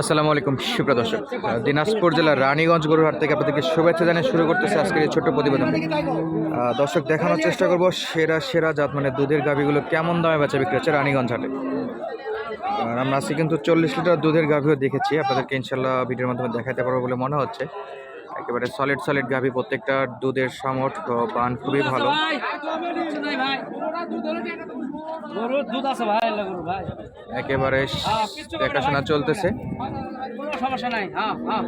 আসসালামু আলাইকুম, সুপ্রিয় দর্শক। দিনাজপুর জেলার রানীগঞ্জ গরুহাট থেকে আপনাদেরকে শুভেচ্ছা জানিয়ে শুরু করতেছে আজকের এই ছোট্ট প্রতিবেদন। দর্শক, দেখানোর চেষ্টা করব সেরা সেরা জাত মানে দুধের গাভিগুলো কেমন দামে বেচা বিক্রি হচ্ছে রানীগঞ্জ হাটে। আর আমরা আজকে কিন্তু চল্লিশ লিটার দুধের গাভিও দেখেছি। আপনাদেরকে ইনশাল্লাহ ভিডিওর মাধ্যমে দেখাতে পারব বলে মনে হচ্ছে। একেবারে সলিড সলিড গাভি, প্রত্যেকটা দুধের সামর্থ্য, বান খুবই ভালো। গরুর দুধ আছে ভাই গরু ভাই। একেবারে দেখাশোনা চলতেছে। কোনো সমস্যা নাই হ্যাঁ হ্যাঁ।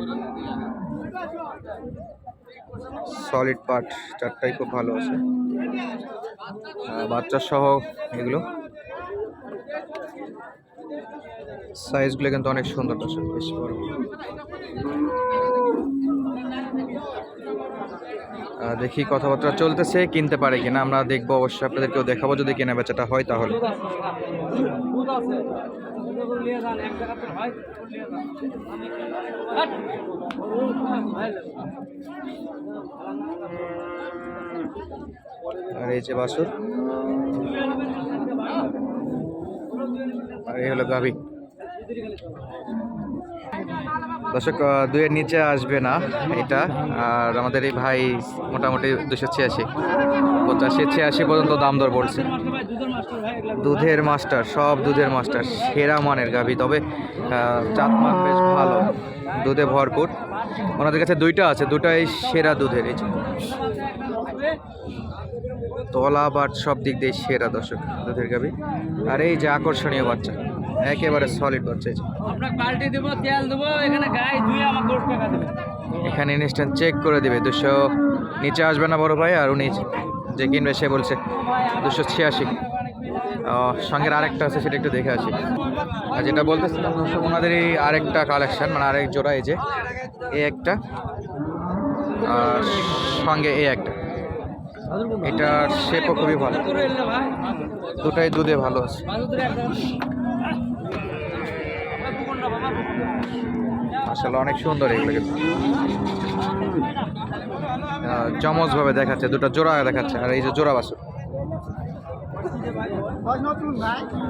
সলিড পার্ট চারটাই খুব ভালো আছে। বাচ্চা সহ এগুলো। সাইজগুলো কিন্তু অনেক সুন্দর বেশ বড়। দেখি কথাবার্তা চলতেছে, কিনতে পারে কিনা, আমরা দেখব, অবশ্যই আপনাদেরকেও দেখাবো, যদি কেনা বেচাটা হয় তাহলে। আর এই যে বাসুর। আর এই হলো গাভি। দর্শক আহ, দুইয়ের নিচে আসবে না এটা। আর আমাদের এই ভাই মোটামুটি দুশো ছিয়াশি। পঁচাশি ছিয়াশি পর্যন্ত দাম দর পড়ছে দুধের মাস্টার সব দুধের মাস্টার সেরা মানের গাভি। তবে চাঁদ মান বেশ ভালো। দুধে ভরপুর। ওনাদের কাছে দুইটা আছে দুটাই সেরা দুধের। এই। তলা বাট সব দিক দিয়ে সেরা দর্শক দুধের গাভি। আর এই যে আকর্ষণীয় বাচ্চা। একেবারে সলিড বাচ্চা এই আপনাকে বালতি দেবো তেল দেবো এখানে গায়ে ধুয়ে আমার দশ টাকা দেবে। এখানে ইনস্ট্যান্ট চেক করে দিবে দুশো নিচে আসবে না বড় ভাই আর উনি যে কিনবে সে বলছে দুশো ছিয়াশি। সঙ্গের আরেকটা আছে সেটা একটু দেখে আসি। আর যেটা বলতেছিলাম দর্শক ওনাদেরই আরেকটা কালেকশন মানে আরেক জোড়া এই যে এই একটা আর সঙ্গে এই একটা। এটার শেপও খুবই ভালো। দুটাই দুধে ভালো আছে। আসলে অনেক সুন্দর এগুলো কিন্তু। চমচ ভাবে দেখাচ্ছে দুটো জোড়া দেখাচ্ছে আর এই যে জোড়া বাসুর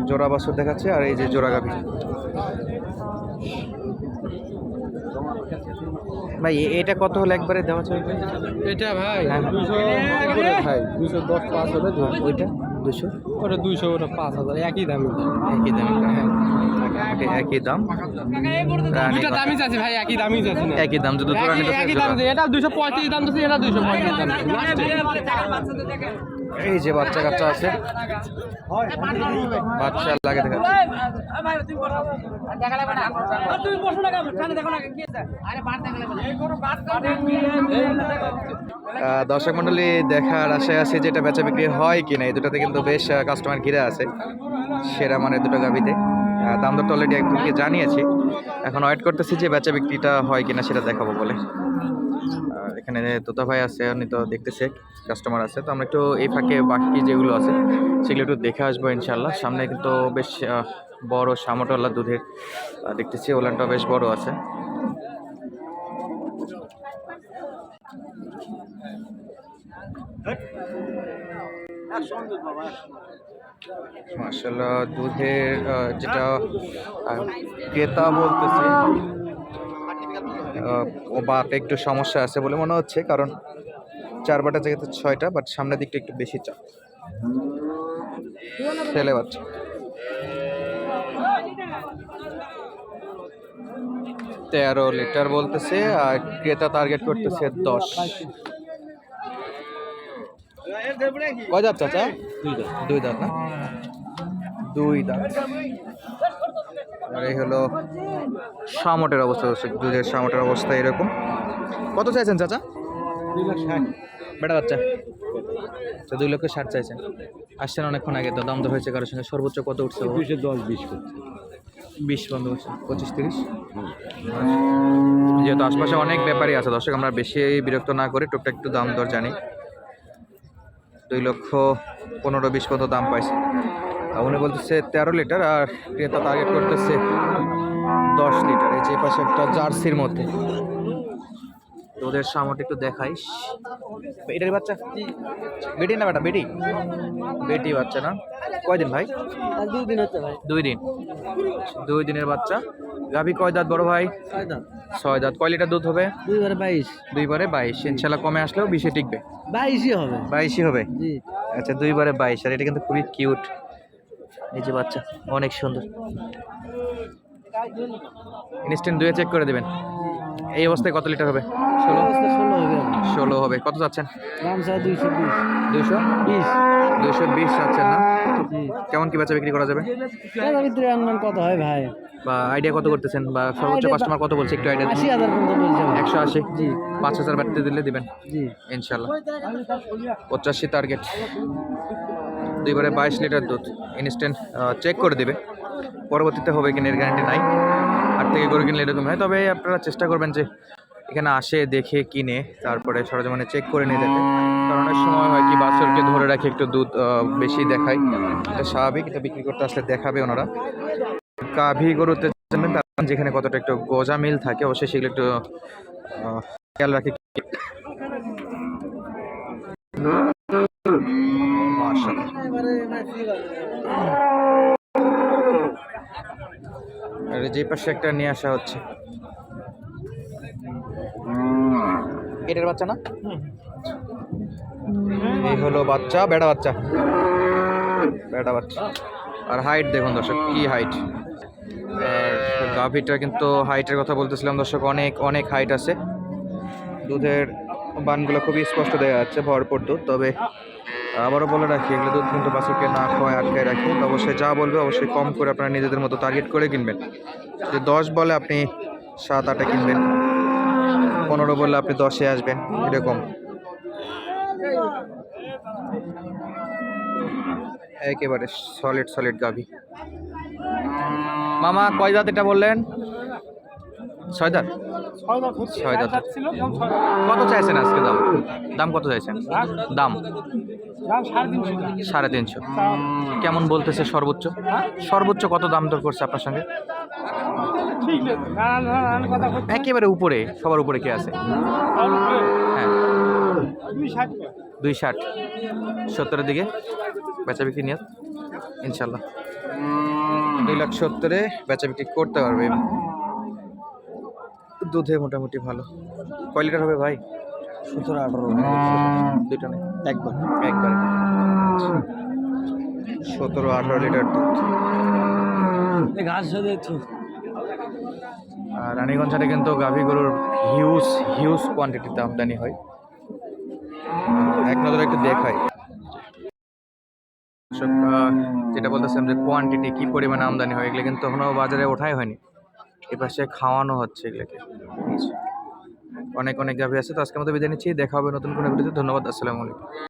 জোড়া বাসুর দেখাচ্ছে আর এই যে জোড়া গাভি। ভাই এটা কত হলে একবারে দেওয়া চলবে এটা ভাই হ্যাঁ। দুশো করে ভাই দুশো দশ পাঁচ হলে ওইটা? দুশো ওটা দুশো ওটা পাঁচ হাজার। একই দামি। একই দাম একই দাম। রানী দুইটা দামি আছে ভাই একই দামি আছে একই দাম যদি একই- দাম এটা দুশো পঁয়ত্রিশ দাম এটা দুশো পঁয়ত্রিশ দাম। এই যে বাচ্চা কাচ্চা আছে। বাচ্চা লাগে দেখা দর্শক মন্ডলী, দেখার আশায় আছে যেটা বেচা বিক্রি হয় কিনা। এই দুটাতে কিন্তু বেশ কাস্টমার ঘিরে আছে। সেরা মানে দুটো গাভিতে। দাম দরটা অলরেডি একজনকে জানিয়েছি। এখন ওয়েট করতেছি যে বেচা বিক্রিটা হয় কিনা, সেটা দেখাবো বলে। এখানে তোতা ভাই আছে, উনি তো দেখতেছে কাস্টমার আছে। তো আমরা একটু এই ফাঁকে বাকি যেগুলো আছে, সেগুলো একটু দেখে আসব ইনশাল্লাহ সামনে কিন্তু বেশ বড় সামটলা দুধের দেখতেছি, ওলানটা বেশ বড় আছে। মার্শাল্লাহ দুধের যেটা ক্রেতা বলতেছে বাট একটু সমস্যা আছে বলে মনে হচ্ছে, কারণ চার বাটা জায়গাতে ছয়টা বাট সামনের দিকটা একটু বেশি চাপ। ছেলে বাচ্চা। তেরো লিটার বলতেছে, আর ক্রেতা টার্গেট করতেছে দশ। কয় দাঁত চাচা? দুই দাঁত। দুই দাঁত না? দুই দাঁত। এই হলো সামটের অবস্থা দর্শক দুধের সামটের অবস্থা এরকম। কত চাইছেন চাচা? বেটা বাচ্চা। তো দুই লক্ষ ষাট চাইছেন। আসছেন অনেকক্ষণ আগে তো দাম দর হয়েছে কারোর সঙ্গে। সর্বোচ্চ কত উঠছে দুইশো দশ বিশ বিশ করছে পঁচিশ তিরিশ? যেহেতু আশপাশে অনেক ব্যাপারই আছে দর্শক আমরা বেশি বিরক্ত না করে টুকটাক একটু দাম দর জানি। দুই লক্ষ পনেরো বিশ পর্যন্ত দাম পাইছে? উনি বলতেছে তেরো লিটার আর ক্রেতা টার্গেট করতেছে দশ লিটার। এই যে পাশে একটা জার্সির মধ্যে। ওদের সামনে একটু দেখাইস এটার বাচ্চা বেটি না বেটা? বেটি? বেটি বাচ্চা না? কয়দিন ভাই? দুই দিন হচ্ছে ভাই। দুই দিন। দুই দিনের বাচ্চা। গাভী কয় দাঁত বড় ভাই? ছয় দাঁত। ছয় দাঁত। কয় লিটার দুধ হবে? দুইবারে বাইশ। দুইবারে বাইশ। ইনশাল্লাহ কমে আসলেও বিশে টিকবে। বাইশই হবে। বাইশই হবে? আচ্ছা দুইবারে বাইশ। আর এটা কিন্তু খুবই কিউট এই যে বাচ্চা অনেক সুন্দর। ইনস্ট্যান্ট দুয়ে চেক করে দেবেন। এই অবস্থায় কত লিটার হবে? ষোলো? ষোলো হবে। কত যাচ্ছেন দাম দুইশো বিশ। দুইশো? বিশ। যাচ্ছেন না? কেমন কি বেচা বিক্রি করা যাবে? কত হয় ভাই? বা আইডিয়া কত করতেছেন? বা সর্বোচ্চ কাস্টমার কত বলছে? একটু আইডিয়া আশি হাজার। একশো আশি? জি। পাঁচ হাজার বাড়তে দিলে দিবেন? জি। ইনশাল্লাহ পঁচাশি টার্গেট দুইবারে বাইশ লিটার দুধ ইনস্ট্যান্ট চেক করে দেবে। পরবর্তীতে হবে কিনা এর গ্যারান্টি নাই। আর থেকে গরু কিনলে এরকম হয়। তবে আপনারা চেষ্টা করবেন যে এখানে আসে, দেখে, কিনে, তারপরে সরজমানে চেক করে নিয়ে যেতে কারণ অনেক সময় হয় কি, বাছরকে ধরে রাখি একটু দুধ বেশি দেখায়। এটা স্বাভাবিক, এটা বিক্রি করতে আসলে দেখাবে ওনারা। গাভী গরুতে যেখানে কতটা একটু গজা মিল থাকে, অবশ্যই সেগুলো একটু খেয়াল রাখে। আর যে পাশে একটা নিয়ে আসা হচ্ছে। এটার বাচ্চা না? এই হলো বাচ্চা বেড়া বাচ্চা। বেড়া বাচ্চা। আর হাইট দেখুন দর্শক কি হাইট আর গাভিটা কিন্তু হাইটের কথা বলতেছিলাম দর্শক অনেক অনেক হাইট আছে। দুধের বানগুলো খুবই স্পষ্ট দেখা যাচ্ছে ভরপুর দুধ তবে আবারও বলে রাখি এগুলো দুধ কিন্তু বাছুরকে না খাওয়ায় আটকায় রাখি। তো অবশ্যই যা বলবে অবশ্যই কম করে আপনারা নিজেদের মতো টার্গেট করে কিনবেন। যে দশ বলে আপনি সাত আটে কিনবেন পনেরো বললে আপনি দশে আসবেন এরকম। একেবারে সলিড সলিড গাভি। মামা কয় দাঁত এটা বললেন? ছয় দাঁত? ছয় দাঁত কত চাইছেন আজকে দাম? দাম কত চাইছেন? দাম? সাড়ে তিনশো। কেমন বলতেছে সর্বোচ্চ? সর্বোচ্চ কত দাম দর করছে আপনার সঙ্গে? একেবারে উপরে সবার উপরে কে আছে? হ্যাঁ। দুই ষাট। সত্তরের দিকে? বেচা বিক্রি নিয়ে? ইনশাল্লাহ। দুই লাখ সত্তরে বেচা বিক্রি করতে পারবে। দুধে মোটামুটি ভালো। কয় লিটার হবে ভাই? সতেরো আঠারো দুইটা নেই। একবার। একবারে সতেরো আঠারো লিটার দুধ। ঘাস আর রানীগঞ্জ হাটে কিন্তু গাভী গরুর হিউজ হিউজ কোয়ান্টিটিতে আমদানি হয়। এক নজরে একটু দেখাই। দর্শক, যেটা বলতেছিলাম যে কোয়ান্টিটি কি পরিমাণে আমদানি হয় এগুলো কিন্তু এখনও বাজারে ওঠাই হয়নি। এপাশে খাওয়ানো হচ্ছে এগুলোকে। অনেক অনেক গাভী আছে। তো আজকের মতো বিদায় নিচ্ছি। দেখা হবে নতুন কোনো ভিডিওতে। ধন্যবাদ। আসসালামু আলাইকুম।